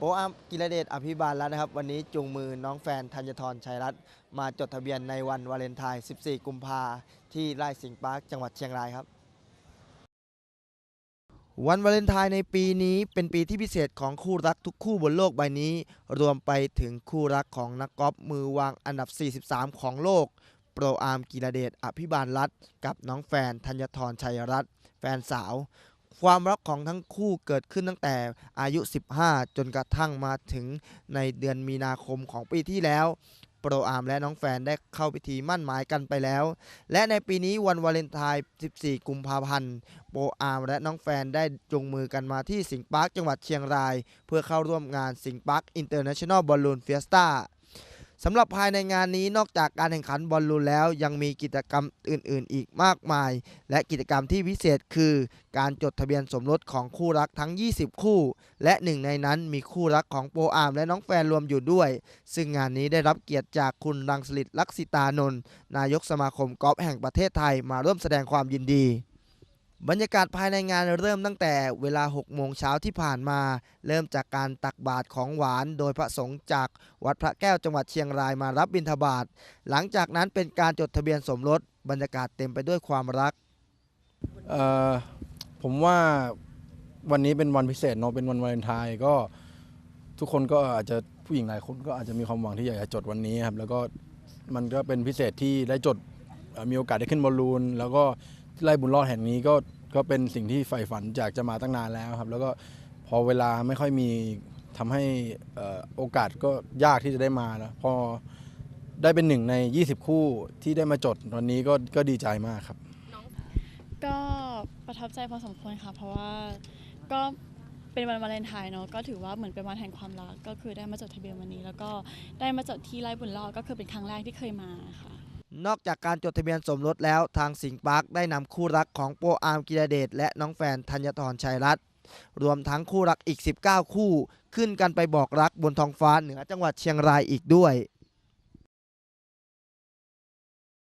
โปรอาร์มกิรเดชอภิบาลแล้วนะครับ วันนี้จูงมือน้องแฟนธัญทรชัยรัตน์มาจดทะเบียนในวันวาเลนไทน์ 14 กุมภาที่ไร่สิงห์ปาร์คจังหวัดเชียงรายครับ วันวาเลนไทน์ในปีนี้เป็นปีที่พิเศษของคู่รักทุกคู่บนโลกใบนี้ รวมไปถึงคู่รักของนักกอล์ฟมือวางอันดับ 43 ของโลก โปรอาร์มกีรเดชอภิบาลรัตน์กับน้องแฟนธัญทรชัยรัตน์แฟนสาว ความรักของทั้งคู่เกิดขึ้นตั้งแต่อายุ 15 จนกระทั่งมาถึงในเดือนมีนาคมของปีที่แล้ว โปรอาร์มและน้องแฟนได้เข้าพิธีมั่นหมายกันไปแล้ว และในปีนี้วันวาเลนไทน์ 14 กุมภาพันธ์ โปรอาร์มและน้องแฟนได้จงมือกันมาที่สิงห์ปาร์คจังหวัดเชียงราย เพื่อเข้าร่วมงานสิงห์ปาร์คอินเตอร์เนชั่นแนลบอลลูนเฟียสตา สำหรับภายในงานนี้นอกจากการแข่งขันบอลลูนแล้ว ยังมีกิจกรรมอื่น ๆ อีกมากมาย และกิจกรรมที่พิเศษคือ การจดทะเบียนสมรสของคู่รักทั้ง 20 คู่ และหนึ่งในนั้นมีคู่รักของโปอาร์มและน้องแฟนรวมอยู่ด้วย ซึ่งงานนี้ได้รับเกียรติจากคุณรังสลิดลักษิตานนท์นายกสมาคมกอล์ฟแห่งประเทศไทยมาร่วมแสดงความยินดี บรรยากาศภายในงานเริ่มตั้งแต่เวลา 6 โมงเช้าที่ผ่านมา เริ่มจากการตักบาตรของหวานโดยพระสงฆ์จากวัดพระแก้วจังหวัดเชียงรายมารับบิณฑบาต หลังจากนั้นเป็นการจดทะเบียนสมรสบรรยากาศเต็มไปด้วยความรัก ผมว่าวันนี้เป็นวันพิเศษเนาะเป็นวันวาเลนไทน์ก็ทุกคนก็อาจจะผู้หญิงหลายคนก็อาจจะมีความหวังที่อยากจะจดวันนี้ครับแล้วก็มันก็เป็นพิเศษที่ได้จดมีโอกาสได้ขึ้นบอลลูน แล้วก็ ไร่บุญรอดแห่งนี้ก็ก็เป็นสิ่งที่ใฝ่ฝันอยากจะมาตั้งนานแล้วครับ แล้วก็พอเวลาไม่ค่อยมีทำให้โอกาสก็ยากที่จะได้มาแล้วพอได้เป็นหนึ่งใน 20 คู่ที่ได้มาจดวันนี้ก็ก็ดีใจมากครับ ก็ประทับใจพอสมควรค่ะ เพราะว่าก็เป็นวันวาเลนไทน์เนาะก็ถือว่าเหมือนเป็นวันแห่งความรักก็คือได้มาจดทะเบียนวันนี้ แล้วก็ได้มาจดที่ไร่บุญรอดก็คือเป็นครั้งแรกที่เคยมาค่ะ นอกจากการจดทะเบียนสมรสแล้วทางสิงห์ปาร์คได้นำคู่รักของโปอาร์มกิรเดชและน้องแฟนธัญธรชัยรัตน์รวมทั้งคู่รักอีก 19 คู่ ขึ้นกันไปบอกรักบนท้องฟ้าเหนือจังหวัดเชียงรายอีกด้วย